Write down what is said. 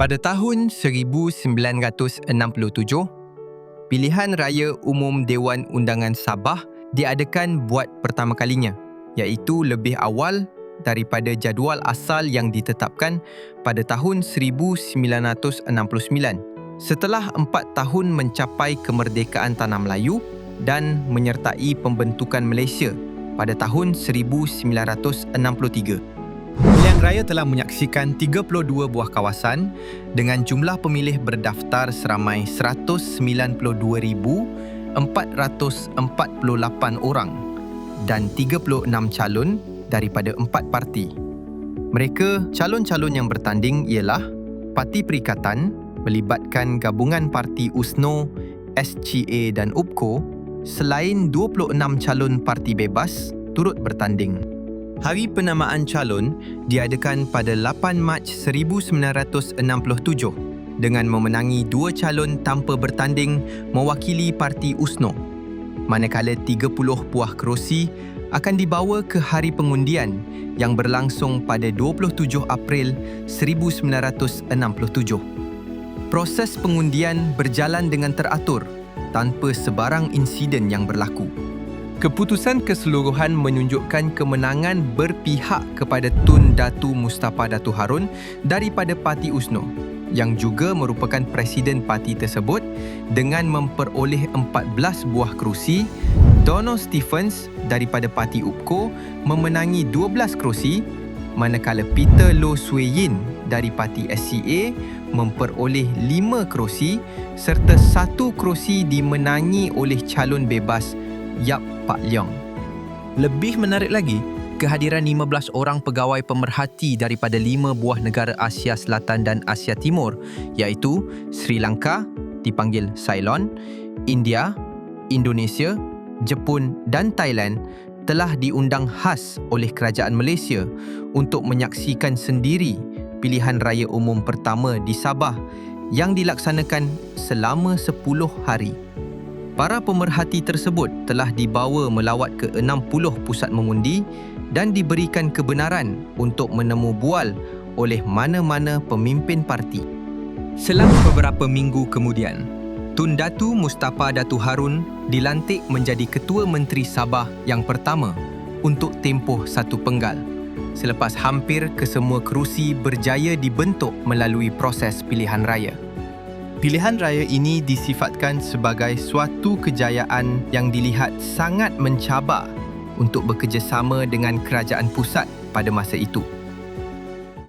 Pada tahun 1967, pilihan raya umum Dewan Undangan Sabah diadakan buat pertama kalinya iaitu lebih awal daripada jadual asal yang ditetapkan pada tahun 1969 setelah empat tahun mencapai kemerdekaan Tanah Melayu dan menyertai pembentukan Malaysia pada tahun 1963. Raya telah menyaksikan 32 buah kawasan dengan jumlah pemilih berdaftar seramai 192,448 orang dan 36 calon daripada empat parti. Mereka calon-calon yang bertanding ialah Parti Perikatan melibatkan gabungan parti USNO, SGA dan UPKO selain 26 calon parti bebas turut bertanding. Hari penamaan calon diadakan pada 8 Mac 1967 dengan memenangi dua calon tanpa bertanding mewakili parti USNO. Manakala 30 buah kerusi akan dibawa ke hari pengundian yang berlangsung pada 27 April 1967. Proses pengundian berjalan dengan teratur tanpa sebarang insiden yang berlaku. Keputusan keseluruhan menunjukkan kemenangan berpihak kepada Tun Datu Mustafa Datu Harun daripada Parti USNO yang juga merupakan presiden parti tersebut dengan memperoleh 14 buah kerusi. Donald Stephens daripada Parti UPKO memenangi 12 kerusi manakala Peter Low Swee Yin dari Parti SCA memperoleh 5 kerusi serta satu kerusi dimenangi oleh calon bebas Yap Pak Leong. Lebih menarik lagi, kehadiran 15 orang pegawai pemerhati daripada lima buah negara Asia Selatan dan Asia Timur iaitu Sri Lanka dipanggil Ceylon, India, Indonesia, Jepun dan Thailand telah diundang khas oleh kerajaan Malaysia untuk menyaksikan sendiri pilihan raya umum pertama di Sabah yang dilaksanakan selama 10 hari. Para pemerhati tersebut telah dibawa melawat ke 60 pusat mengundi dan diberikan kebenaran untuk menemu bual oleh mana-mana pemimpin parti. Selang beberapa minggu kemudian, Tun Datu Mustafa Datu Harun dilantik menjadi Ketua Menteri Sabah yang pertama untuk tempoh satu penggal selepas hampir kesemua kerusi berjaya dibentuk melalui proses pilihan raya. Pilihan raya ini disifatkan sebagai suatu kejayaan yang dilihat sangat mencabar untuk bekerjasama dengan kerajaan pusat pada masa itu.